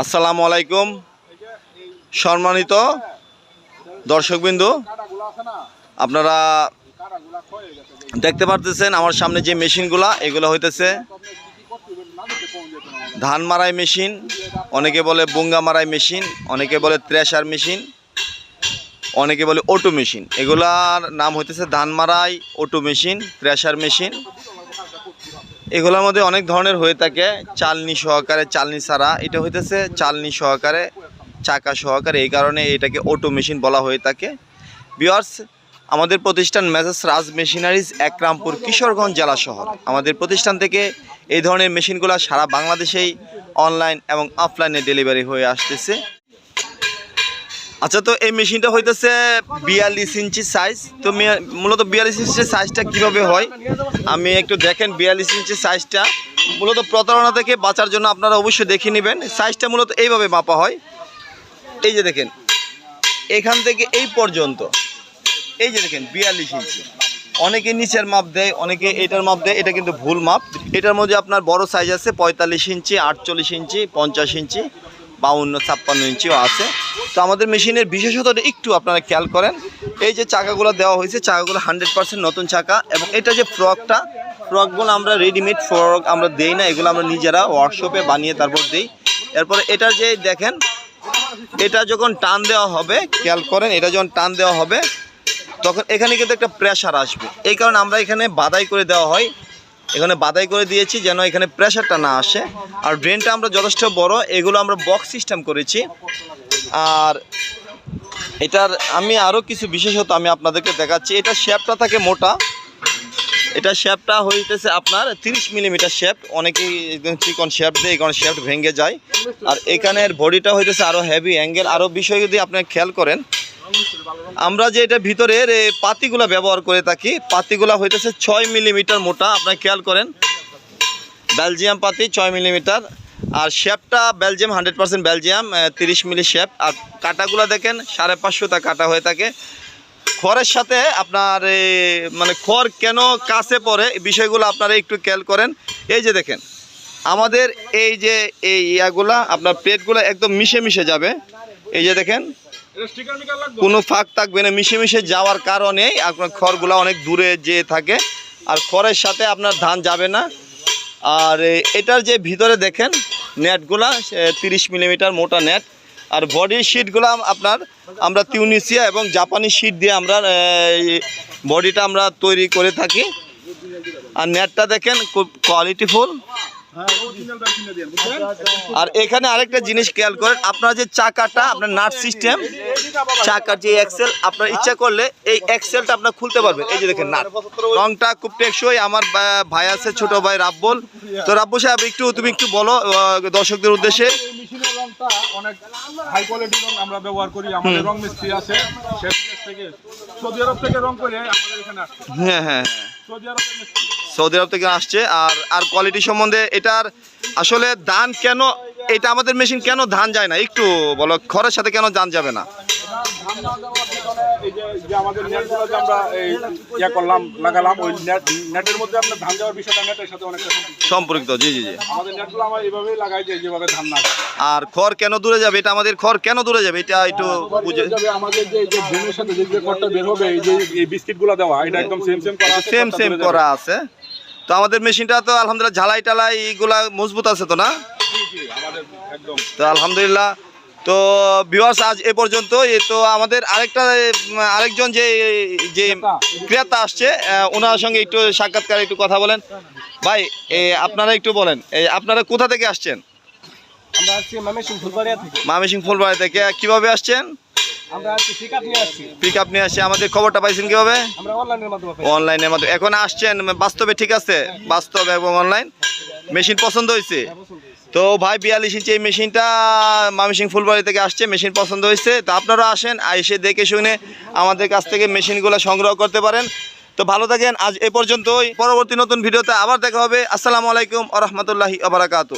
আসসালামু আলাইকুম। সম্মানিত দর্শকবিন্দু, আপনারা দেখতে পারতেছেন আমার সামনে যে মেশিনগুলা, এগুলো হইতেছে ধান মারাই মেশিন, অনেকে বলে বুঙ্গা মারাই মেশিন, অনেকে বলে থ্রেশার মেশিন, অনেকে বলে অটো মেশিন। এগুলার নাম হইতেছে ধান মারাই অটো মেশিন থ্রেশার মেশিন। এগুলোর মধ্যে অনেক ধরনের হয়ে থাকে। চালনি সহকারে চালনি ছাড়া। এটা হইতেছে চালনি সহকারে, চাকা সহকারে। এই কারণে এটাকে অটো মেশিন বলা হয়ে থাকে। বিয়ার্স আমাদের প্রতিষ্ঠান মেজাস রাজ মেশিনারিজ, একরামপুর কিশোরগঞ্জ জেলা শহর। আমাদের প্রতিষ্ঠান থেকে এই ধরনের মেশিনগুলো সারা বাংলাদেশেই অনলাইন এবং অফলাইনে ডেলিভারি হয়ে আসতেছে। আচ্ছা তো এই মেশিনটা হইতেছে বিয়াল্লিশ ইঞ্চি সাইজ তো মূলত বিয়াল্লিশ ইঞ্চি সাইজটা কীভাবে হয়? আমি একটু দেখেন বিয়াল্লিশ ইঞ্চি সাইজটা মূলত প্রতারণা থেকে বাঁচার জন্য আপনারা অবশ্যই দেখে নেবেন। সাইজটা মূলত এইভাবে মাপা হয়। এই যে দেখেন, এখান থেকে এই পর্যন্ত। এই যে দেখেন, বিয়াল্লিশ ইঞ্চি। অনেকে নিচের মাপ দেয়, অনেকে এটার মাপ দেয়, এটা কিন্তু ভুল মাপ। এটার মধ্যে আপনার বড় সাইজ আছে, পঁয়তাল্লিশ ইঞ্চি, আটচল্লিশ ইঞ্চি, পঞ্চাশ ইঞ্চি। বাউন্ন, ছাপ্পান্ন ইঞ্চিও আছে। তো আমাদের মেশিনের বিশেষতটা একটু আপনারা খেয়াল করেন। এই যে চাকাগুলো দেওয়া হয়েছে, চাকাগুলো হান্ড্রেড পার্সেন্ট নতুন চাকা এবং এটা যে ফ্রকটা, ফ্রকগুলো আমরা রেডিমেড ফ্রক আমরা দেই না, এগুলো আমরা নিজেরা ওয়ার্কশপে বানিয়ে তারপর দিই। এরপরে এটার যে দেখেন, এটা যখন টান দেওয়া হবে, খেয়াল করেন, এটা যখন টান দেওয়া হবে, তখন এখানে কিন্তু একটা প্রেশার আসবে। এই কারণে আমরা এখানে বাদাই করে দেওয়া হয়। এখানে বাদাই করে দিয়েছি যেন এখানে প্রেশারটা না আসে। আর ড্রেনটা আমরা যথেষ্ট বড়, এগুলো আমরা বক্স সিস্টেম করেছি। আর এটার আমি আরও কিছু বিশেষত আমি আপনাদেরকে দেখাচ্ছি। এটা শেপটা থাকে মোটা। এটা শেপটা হইতেছে আপনার তিরিশ মিলিমিটার শেপ অনেকেই একদম চিকন শেপ দেয় কারণে শেপ ভেঙে যায়। আর এখানের বডিটা হইতেছে আরও হেভি অ্যাঙ্গেল আরও বিষয় যদি আপনি খেয়াল করেন আমরা যে এটা ভিতরের পাতিগুলা ব্যবহার করে থাকি, পাতিগুলা হইতেছে ছয় মিলিমিটার মোটা, আপনার খেয়াল করেন। বেলজিয়াম পাতি ছয় মিলিমিটার, আর শেপটা বেলজিয়াম, হান্ড্রেড পার্সেন্ট বেলজিয়াম তিরিশ মিলি শেপ। আর কাটাগুলা দেখেন, সাড়ে পাঁচশোটা কাটা হয়ে থাকে। খড়ের সাথে আপনার মানে খড় কেন কাছে পড়ে বিষয়গুলো আপনারা একটু খেয়াল করেন। এই যে দেখেন, আমাদের এই যে এই ইয়াগুলা, আপনার প্লেটগুলো একদম মিশে মিশে যাবে। এই যে দেখেন কোনো ফাঁক থাকবে না মিশে মিশে যাওয়ার কারণে আপনার খড়গুলো অনেক দূরে যেয়ে থাকে। আর খড়ের সাথে আপনার ধান যাবে না। আর এটার যে ভিতরে দেখেন, নেটগুলা তিরিশ মিলিমিটার মোটা নেট। আর বডি শিটগুলো আপনার, আমরা তিউনিসিয়া এবং জাপানি শিট দিয়ে আমরা বডিটা আমরা তৈরি করে থাকি। আর নেটটা দেখেন খুব কোয়ালিটিফুল আর এখানে আরেকটা জিনিস খেয়াল করেন আপনার যে চাকাটা আপনার নাট সিস্টেম চাকার যে এক্সেল আপনার ইচ্ছা করলে এই এক্সেলটা আপনার খুলতে পারবেন। এই যে দেখেন নাট। রংটা খুব টেকসই আমার ভাই আছে ছোট ভাই রাব্বল। তো রাব্বল সাহেব একটু তুমি একটু বলো দর্শকদের উদ্দেশ্যে। এই মেশিনের রংটা অনেক হাই কোয়ালিটি রং আমরা ব্যবহার করি আমাদের রং মিস্ত্রি আছে থেকে সৌদি আরব থেকে রং করে আমাদের এখানে হ্যাঁ। হ্যাঁ হ্যাঁ। সৌদি আরবের মিস্ত্রি সৌদি আরব থেকে আসছে। আর আর কোয়ালিটি সম্বন্ধে এটার আসলে ধান কেন এটা আমাদের মেশিন কেন ধান যায় না? একটু বলো খড়ের সাথে কেন ধান যাবে না? আমাদের নেটগুলো যে আমরা ইয়া করলাম লাগালাম ওই নেট নেটের মধ্যে আপনার ধান দেওয়ার বিষয়টা নেটের সাথে অনেকটা সম্পৃক্ত। সম্পর্কিত জি জি জি। আমাদের নেটগুলো আমরা এইভাবেই লাগাই যে যেভাবে ধান না আর খড় কেন দূরে যাবে? এটা আমাদের খড় কেন দূরে যাবে? এটা একটু বুঝে। যাবে আমাদের যে যে ডিমের সাথে যে বের হবে এই যে এই বিস্কিটগুলো দেওয়া এটা একদম সেম সেম করা আছে। সেম সেম করা আছে। তো আমাদের মেশিনটা তো আলহামদুলিল্লাহ ঝালাই টালাই এইগুলা মজবুত আছে তো না? তো আলহামদুলিল্লাহ তো বিওয়ার্স আজ এ পর্যন্ত এ তো আমাদের আরেকটা আরেকজন যে যে ক্রেতা আসছে ওনার সঙ্গে একটু সাক্ষাৎকার একটু কথা বলেন। ভাই এ, আপনারা একটু বলেন এই আপনারা কোথা থেকে আসছেন? আমরা আসছি ময়মনসিংহ ফুলবাড়িয়া থেকে। মামিসিং ফুলবাড়ি থেকে। কীভাবে আসছেন? আমরা আসছি নিয়ে আসছি। পিক নিয়ে আসছে আমাদের খবরটা পাইছেন কীভাবে? আমরা অনলাইনের মাধ্যমে অনলাইনের মাধ্যমে। এখন আসছেন বাস্তবে ঠিক আছে? বাস্তব এবং অনলাইন মেশিন পছন্দ হয়েছে? তো ভাই বিয়াল্লিশ ইঞ্চি এই মেশিনটা মামিসিং ফুলবাড়ি থেকে আসছে মেশিন পছন্দ হয়েছে? তো আপনারা আসেন এসে দেখে শুনে আমাদের কাছ থেকে মেশিনগুলো সংগ্রহ করতে পারেন। তো ভালো থাকেন আজ এ পর্যন্তই। পরবর্তী নতুন ভিডিওতে আবার দেখা হবে। আসসালামু আলাইকুম আ রহমতুল্লাহি আবরাকাতু